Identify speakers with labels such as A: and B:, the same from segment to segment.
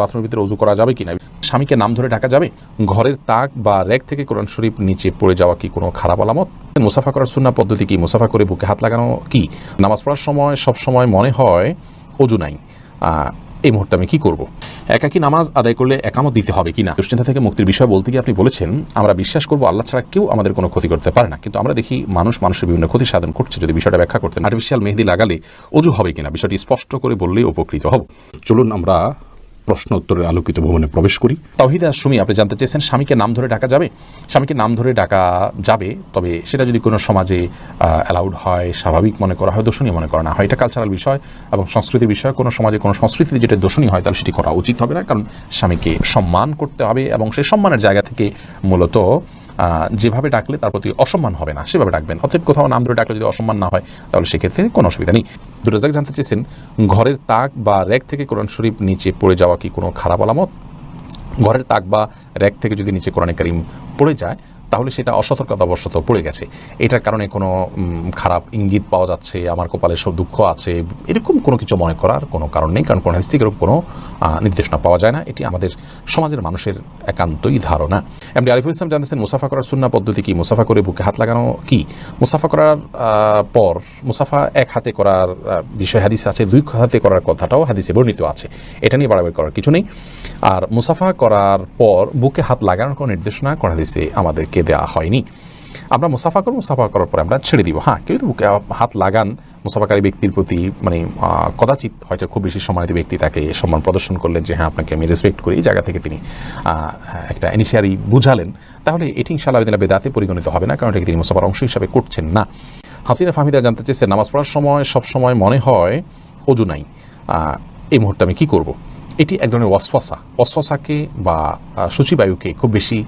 A: বাথরুমের ভিতরে উজু করা যাবে কিনা? স্বামীকে নাম ধরে ডাকা যাবে? ঘরের তাক বা র্যাক থেকে কোরআন শরীফ নিচে পড়ে যাওয়া কি কোনো খারাপ আলামত? মুসাফা করার সুন্না পদ্ধতি কি? মুসাফা করে বুকে হাত লাগানো কি? নামাজ পড়ার সময় সব সময় মনে হয় অজু নাই। এই মুহূর্তে আমি কি করব? একাকি নামাজ আদায় করলে একামত দিতে হবে কিনা? দুশ্চিন্তা থেকে মুক্তির বিষয় বলতে গিয়ে আপনি বলেছেন, আমরা বিশ্বাস করব আল্লাহ ছাড়া কেউ আমাদের কোনো ক্ষতি করতে পারে না। কিন্তু আমরা দেখি মানুষ মানুষের বিভিন্ন ক্ষতি সাধন করছে। যদি বিষয়টা ব্যাখ্যা করতেন আর্টিফিশিয়াল মেহেদি লাগালে অজু হবে কিনা? বিষয়টি স্পষ্ট করে বললেই উপকৃত হব। চলুন আমরা প্রশ্ন উত্তরের আলোকিত ভবনে প্রবেশ করি। তাহিদা সুমি, আপনি জানতে চেয়েছেন স্বামীকে নাম ধরে ডাকা যাবে? স্বামীকে নাম ধরে ডাকা যাবে, তবে সেটা যদি কোনো সমাজে অ্যালাউড হয়, স্বাভাবিক মনে করা হয়, দোষণীয় মনে করা না হয়, এটা কালচারাল বিষয় এবং সংস্কৃতির বিষয়। কোনো সমাজে কোনো সংস্কৃতিতে যেটা দোষণীয় হয়, তাহলে সেটি করা উচিত হবে না, কারণ স্বামীকে সম্মান করতে হবে এবং সেই সম্মানের জায়গা থেকে মূলত যেভাবে ডাকলে তার প্রতি অসম্মান হবে না, সেভাবে ডাকবেন। অতএব কোথাও নাম ধরে ডাকলে যদি অসম্মান না হয়, তাহলে সেক্ষেত্রে কোনো অসুবিধা নেই। দুরাজাক জানতে চেয়েছেন, ঘরের তাক বা র্যাক থেকে কোরআন শরীফ নিচে পড়ে যাওয়া কি কোনো খারাপ আলামত? ঘরের তাক বা র্যাক থেকে যদি নিচে কোরআনে করিম পড়ে যায় তাহলে সেটা অসতর্কতা অসতর্কতাবশত পড়ে গেছে। এটার কারণে কোনো খারাপ ইঙ্গিত পাওয়া যাচ্ছে, আমার কপালে সব দুঃখ আছে, এরকম কোনো কিছু মনে করার কোনো কারণ নেই, কারণ কোনো থেকে এরকম কোনো নির্দেশনা পাওয়া যায় না। এটি আমাদের সমাজের মানুষের একান্তই ধারণা। এমনি আরিফুল ইসলাম জানতেছেন, মুসাফা করার সুন্না পদ্ধতি কি? মুসাফা করে বুকে হাত লাগানো কি? মুসাফা করার পর, মুসাফা এক হাতে করার বিষয় হাদিস আছে, দুই হাতে করার কথাটাও হাদিসে বর্ণিত আছে। এটা নিয়ে বাড়াবাড়ি করার কিছু নেই। আর মুসাফা করার পর বুকে হাত লাগানোর কোনো নির্দেশনা করা হাদিসে আমাদেরকে দেওয়া হয়নি। আমরা মুসাফা করব, মুসাফা করার পরে আমরা ছেড়ে দিব। হ্যাঁ কেউ বুকে হাত লাগান, মুসাফাকারী ব্যক্তির প্রতি মানে কদাচিৎ হয়তো খুব বেশি সম্মানিত ব্যক্তি তাকে সম্মান প্রদর্শন করলেন যে হ্যাঁ আপনাকে আমি রেসপেক্ট করি। এই জায়গা থেকে তিনি একটা ইনিশিয়ারি বুঝালেন। তাহলে এটি ইনশাআল্লাহ দিনা বেদাতে পরিগণিত হবে না, কারণ এটাকে তিনি মুসাফার অংশ হিসাবে করছেন না। হাসিনা ফাহমিদা জানতে চেয়েছেন, নামাজ পড়ার সময় সব সময় মনে হয় অজু নাই। এই মুহূর্তে আমি কি করব? এটি এক ধরনের ওয়াসওয়াসা। ওয়াসওয়াসাকে বা সূচিবায়ুকে খুব বেশি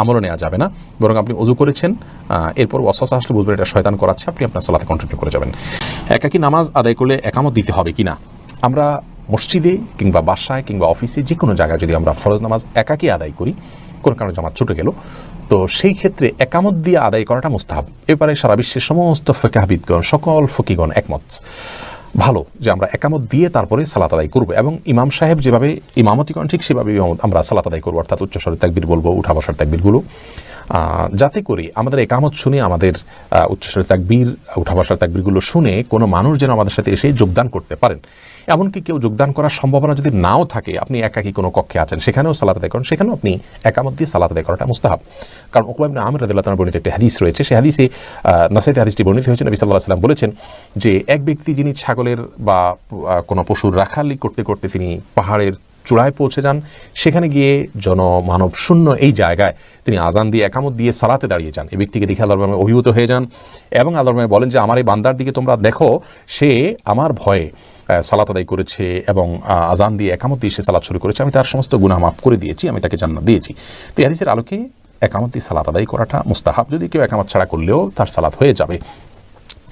A: আমলে নেওয়া যাবে না। বরং আপনি অজু করেছেন এরপর ওয়াসওয়াসা আসলে বুঝবেন এটা শয়তান করাচ্ছে, আপনি আপনার সালাতে কন্টিনিউ করে যাবেন। একাকি নামাজ আদায় করলে একামত দিতে হবে কিনা আমরা মসজিদে কিংবা বাসায় কিংবা অফিসে যে কোনো জায়গায় যদি আমরা ফরজ নামাজ একাকি আদায় করি, কোনো কারণে জামাত ছুটে গেল, তো সেই ক্ষেত্রে একামত দিয়ে আদায় করাটা মুস্তাহাব। এবারে সারা বিশ্বের সমস্ত ফেকাহাবিদগণ, সকল ফকিগণ একমত। ভালো যে আমরা একামত দিয়ে তারপরে সালাত আদায় করব। এবং ইমাম সাহেব যেভাবে ইমামতি করেন ঠিক সেভাবে আমরা সালাত আদায় করব অর্থাৎ উচ্চস্বরের ত্যাগবীর বলব উঠা বসার ত্যাগবীরগুলো যাতে করে আমাদের একামত শুনে আমাদের আহ, ত্যাগবীর উঠা বসার ত্যাগবীরগুলো শুনে কোনো মানুষ যেন আমাদের সাথে এসে যোগদান করতে পারেন। এমনকি কেউ যোগদান করার সম্ভাবনা যদি নাও থাকে, আপনি একাকি কোনো কক্ষে আছেন? সেখানেও সালাত আদায় করেন, সেখানেও আপনি একা মধ্যে সালাত আদায় করাটা মুস্তাহাব। কারণ ওকবাব আমির রাদিল্লাহ বর্ণিত একটি হাদিস রয়েছে, সেই হাদিসে নাসাইতে হাদিসটি বর্ণিত হয়েছে, নবী সাল্লাহ সাল্লাম বলেছেন যে, এক ব্যক্তি যিনি ছাগলের বা কোনো পশুর রাখালি করতে করতে তিনি পাহাড়ের চূড়ায় পৌঁছে যান। সেখানে গিয়ে জনমানব শূন্য এই জায়গায় তিনি আজান দিয়ে একামত দিয়ে সালাতে দাঁড়িয়ে যান। এই ব্যক্তিকে দেখে আল্লাহর নামে অভিভূত হয়ে যান এবং আল্লাহর নামে বলেন যে, আমার এই বান্দার দিকে তোমরা দেখো, সে আমার ভয়ে সালাত আদায় করেছে এবং আজান দিয়ে একামত দিয়ে সে সালাত শুরু করেছে। আমি তার সমস্ত গুনাহ মাফ করে দিয়েছি, আমি তাকে জান্নাত দিয়েছি। তো হাদিসের আলোকে একামত দিয়ে সালাত আদায় করাটা মুস্তাহাব। যদি কেউ একামত ছাড়া করলেও তার সালাত হয়ে যাবে।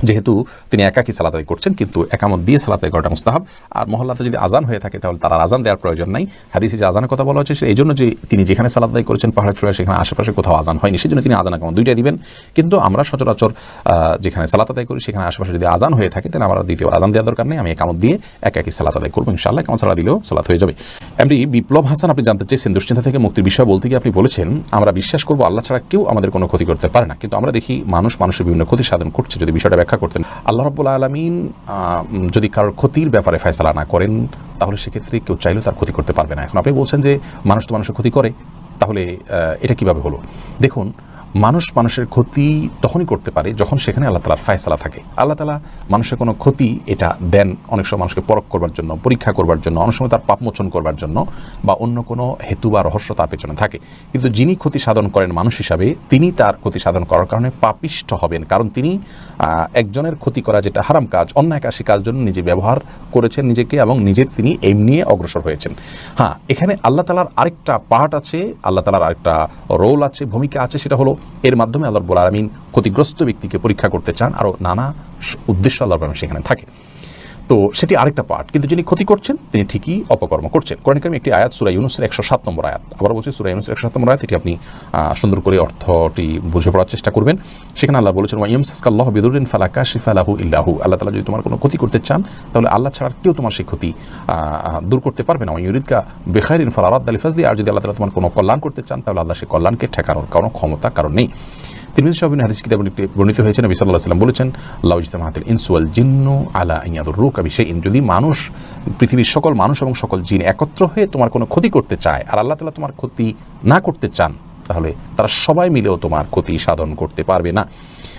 A: যেহেতু তিনি একাকি সালাত আদায় করছেন, কিন্তু একামত দিয়ে সালাত আদায় করাটা মুস্তাহাব। আর মহল্লাতে যদি আজান হয়ে থাকে, তাহলে তার আজান দেওয়ার প্রয়োজন নাই। হাদিসে যে আজানের কথা বলা হচ্ছে এই জন্য যে তিনি যেখানে সালাত আদায় করেছেন, পাহাড়ের চূড়ায়, সেখানে আশেপাশে কোথাও আজান হয়নি। সেই জন্য তিনি আজান একামত দুইটাই দিবেন। কিন্তু আমরা সচরাচর যেখানে সালাত আদায় করি, সেখানে আশেপাশে যদি আজান হয়ে থাকে, তাহলে আমরা দ্বিতীয় আজান দেওয়ার দরকার নেই। আমি একামত দিয়ে একাকি সালাত আদায় করব, ইনশাআল্লাহ। একামত সালা দিলেও সালাত হয়ে যাবে। এমনি বিপ্লব হাসান, আপনি জানতে চেয়েছেন, দুশ্চিন্তা থেকে মুক্তির বিষয় বলতে গিয়ে আপনি বলেছেন, আমরা বিশ্বাস করব আল্লাহ ছাড়া কেউ আমাদের কোনো ক্ষতি করতে পারে না। কিন্তু আমরা দেখি, মানুষ মানুষের বিভিন্ন ক্ষতি সাধন করছে। যদি বিষয়টা ব্যাখ্যা করতেন। আল্লাহ রব্বুল আলমিন যদি কারোর ক্ষতির ব্যাপারে ফয়সলা না করেন, তাহলে সেক্ষেত্রে কেউ চাইলেও তার ক্ষতি করতে পারবে না। এখন আপনি বলছেন যে মানুষ তো মানুষের ক্ষতি করে, তাহলে এটা কীভাবে হলো? দেখুন মানুষ মানুষের ক্ষতি তখনই করতে পারে যখন সেখানে আল্লাহ তালার ফায়সালা থাকে। আল্লাহ তালা মানুষের কোনো ক্ষতি এটা দেন অনেক সময় মানুষকে পরখ করবার জন্য, পরীক্ষা করবার জন্য, অনেক সময় তার পাপমোচন করবার জন্য বা অন্য কোনো হেতু বা রহস্য তার পেছনে থাকে। কিন্তু যিনি ক্ষতি সাধন করেন মানুষ হিসাবে, তিনি তার ক্ষতি সাধন করার কারণে পাপিষ্ঠ হবেন। কারণ তিনি একজনের ক্ষতি করা যেটা হারাম কাজ, অন্যায় সে কাজ জন্য নিজে ব্যবহার করেছেন নিজেকে এবং নিজে তিনি এম নিয়ে অগ্রসর হয়েছেন। হ্যাঁ এখানে আল্লাহ তালার আরেকটা পার্ট আছে, আল্লাহ তালার আরেকটা রোল আছে, ভূমিকা আছে, সেটা হলো এর মাধ্যমে আল্লাহ রব্বুল আলমিন ক্ষতিগ্রস্ত ব্যক্তিকে পরীক্ষা করতে চান আরও নানা উদ্দেশ্য আল্লাহ রব্বুল সেখানে থাকে। তো সেটি আরেকটা পার্ট কিন্তু যিনি ক্ষতি করছেন, তিনি ঠিকই অপকর্ম করছেন। কোরআন কারিমে একটি আয়াত, সুরা ইউনুসের একশো সাত নম্বর আয়াত। আবার বলছি, সুরা ইউনুসের একশো সাত নম্বর আয়াত, এটি আপনি সুন্দর করে অর্থটি বুঝে পড়ার চেষ্টা করবেন। সেখানে আল্লাহ বলেছেন ওয়াইম সাসকাল্লাহ বিদুরিন ফালাকা শিফালাহু ইল্লাহু আল্লাহ তালা যদি তোমার কোনো ক্ষতি করতে চান, তাহলে আল্লাহ ছাড়া কেউ তোমার সেই ক্ষতি দূর করতে পারবে না। ইউরিদকা বেখাইরিন ফালারাদ আলী ফাজলি আর যদি আল্লাহ তালা তোমার কোনো কল্যাণ করতে চান, তাহলে আল্লাহ সেই কল্যাণকে ঠেকানোর কোনো ক্ষমতা, কারণ নেই। তিরমিজি সাহেবিন হাদিস কিতাব বর্ণিত হয়েছে নবী সাল্লাহ সাল্লাম বলেছেন আল্লাহ ইসলাম হাতিল ইনসুয়াল জিন্ন আলা ইয়াদুর রুক আবি সেই যদি মানুষ, পৃথিবীর সকল মানুষ এবং সকল জিন একত্র হয়ে তোমার কোনো ক্ষতি করতে চায় আর আল্লাহ তালা তোমার ক্ষতি না করতে চান, তাহলে তারা সবাই মিলেও তোমার ক্ষতি সাধন করতে পারবে না।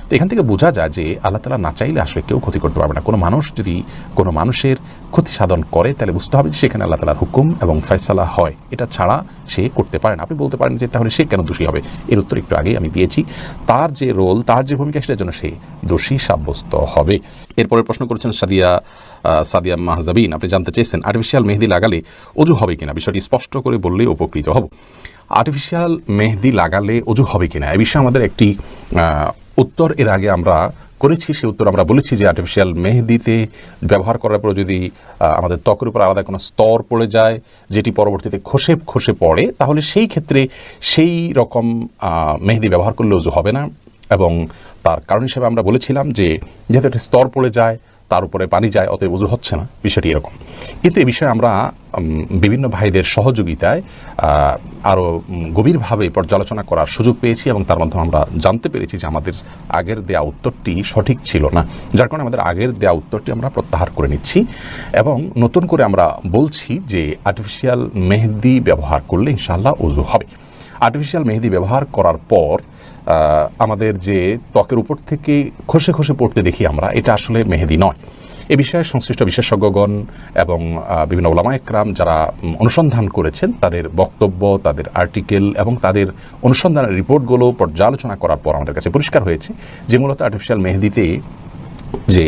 A: তো এখান থেকে বোঝা যায় যে আল্লাহ তালা না চাইলে আসলে কেউ ক্ষতি করতে পারবে না। কোনো মানুষ যদি কোনো মানুষের ক্ষতি সাধন করে, তাহলে বুঝতে হবে যে সেখানে আল্লাহ তালার হুকুম এবং ফয়সালা হয়। এটা ছাড়া সে করতে পারে না। আপনি বলতে পারেন যে তাহলে সে কেন দোষী হবে? এর উত্তর একটু আগেই আমি দিয়েছি। তার যে রোল, তার যে ভূমিকা, সেটার জন্য সে দোষী সাব্যস্ত হবে। এরপরে প্রশ্ন করেছেন সাদিয়া সাদিয়া মাহজাবিন। আপনি জানতে চেয়েছেন আর্টিফিশিয়াল মেহেদি লাগালে অজু হবে কিনা? বিষয়টি স্পষ্ট করে বললে উপকৃত হব। আর্টিফিশিয়াল মেহেদি লাগালে অজু হবে কিনা? এ বিষয়ে আমাদের একটি উত্তর এর আগে আমরা করেছি, সে উত্তর আমরা বলেছি যে আর্টিফিশিয়াল মেহেদিতে ব্যবহার করার পর যদি আমাদের ত্বকের উপর আলাদা কোনো স্তর পড়ে যায়, যেটি পরবর্তীতে খসে খসে পড়ে, তাহলে সেই ক্ষেত্রে সেই রকম মেহেদি ব্যবহার করলেও হবে না। এবং তার কারণ হিসেবে আমরা বলেছিলাম যে, যেহেতু একটা স্তর পড়ে যায় তার উপরে পানি যায়, অতএব উজু হচ্ছে না, বিষয়টি এরকম। কিন্তু এ বিষয়ে আমরা বিভিন্ন ভাইদের সহযোগিতায় আরও গভীরভাবে পর্যালোচনা করার সুযোগ পেয়েছি এবং তার মাধ্যমে আমরা জানতে পেরেছি যে আমাদের আগের দেয়া উত্তরটি সঠিক ছিল না। যার কারণে আমাদের আগের দেয়া উত্তরটি আমরা প্রত্যাহার করে নিচ্ছি এবং নতুন করে আমরা বলছি যে আর্টিফিশিয়াল মেহেদি ব্যবহার করলে ইনশাল্লাহ উজু হবে। আর্টিফিশিয়াল মেহেদি ব্যবহার করার পর আমাদের যে ত্বকের উপর থেকে খসে খসে পড়তে দেখি আমরা, এটা আসলে মেহেদি নয়। এ বিষয়ে সংশ্লিষ্ট বিশেষজ্ঞগণ এবং বিভিন্ন ওলামা একরাম যারা অনুসন্ধান করেছেন, তাদের বক্তব্য, তাদের আর্টিকেল এবং তাদের অনুসন্ধানের রিপোর্টগুলো পর্যালোচনা করার পর আমাদের কাছে পরিষ্কার হয়েছে যে মূলত আর্টিফিশিয়াল মেহেদিতে যে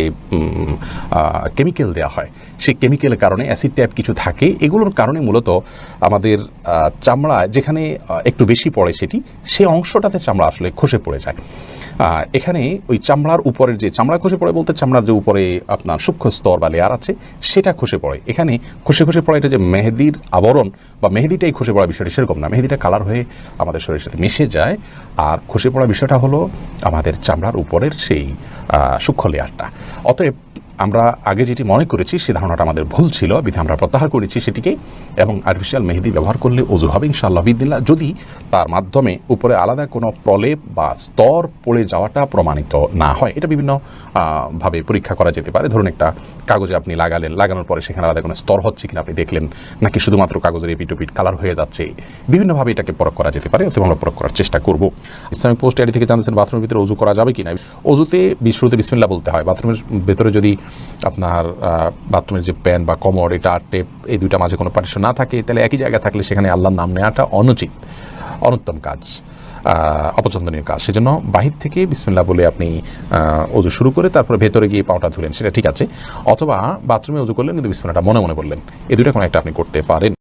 A: কেমিক্যাল দেওয়া হয়, সেই কেমিক্যালের কারণে অ্যাসিড ট্যাপ কিছু থাকে। এগুলোর কারণে মূলত আমাদের চামড়া যেখানে একটু বেশি পড়ে সেটি সেই অংশটাতে চামড়া আসলে খসে পড়ে যায়। এখানে ওই চামড়ার উপরের যে চামড়া খসে পড়ে বলতে চামড়ার যে উপরে আপনার সূক্ষ্ম স্তর বা লেয়ার আছে, সেটা খসে পড়ে। এখানে খসে খসে পড়ে এটা যে মেহেদির আবরণ বা মেহেদিটাই খসে পড়া বিষয়টি সেরকম না। মেহেদিটা কালার হয়ে আমাদের শরীরের সাথে মিশে যায়। আর খসে পড়া বিষয়টা হলো আমাদের চামড়ার উপরের সেই সূক্ষ্ম সূক্ষ্ম та. Одоо আমরা আগে যেটি মনে করেছি, সে ধারণাটা আমাদের ভুল ছিল, বিধে আমরা প্রত্যাহার করেছি সেটিকে, এবং আর্টিফিশিয়াল মেহেদি ব্যবহার করলে অজু হবে, ইনশাআল্লাহ বিদিল্লা যদি তার মাধ্যমে উপরে আলাদা কোনো প্রলেপ বা স্তর পড়ে যাওয়াটা প্রমাণিত না হয়, এটা বিভিন্ন ভাবে পরীক্ষা করা যেতে পারে। ধরুন একটা কাগজে আপনি লাগালেন, লাগানোর পরে সেখানে আলাদা কোনো স্তর হচ্ছে কিনা আপনি দেখলেন, নাকি শুধুমাত্র কাগজের এপিটোপিট কালার হয়ে যাচ্ছে। বিভিন্নভাবে এটাকে পরখ করা যেতে পারে, অথবা আমরা পরখ করার চেষ্টা করব। ইসলামিক পোস্ট এডি থেকে জানতেছেন বাথরুমের ভিতরে অজু করা যাবে কিনা? অজুতে শুরুতে বিসমিল্লা বলতে হয়। বাথরুমের ভেতরে যদি আপনার বাথরুমের যে প্যান বা কমর এটা টেপ, এই দুইটা মাঝে কোনো পার্টিশন না থাকে। তাহলে একই জায়গায় থাকলে সেখানে আল্লাহর নাম নেওয়াটা অনুচিত, অনুত্তম কাজ অপছন্দনীয় কাজ। সেজন্য বাহির থেকে বিসমিল্লা বলে আপনি অজু শুরু করে তারপর ভেতরে গিয়ে পাওটা ধুলেন, সেটা ঠিক আছে। অথবা বাথরুমে অজু করলেন, কিন্তু বিসমিল্লাটা মনে মনে বললেন। এই দুইটা কোনো একটা আপনি করতে পারেন।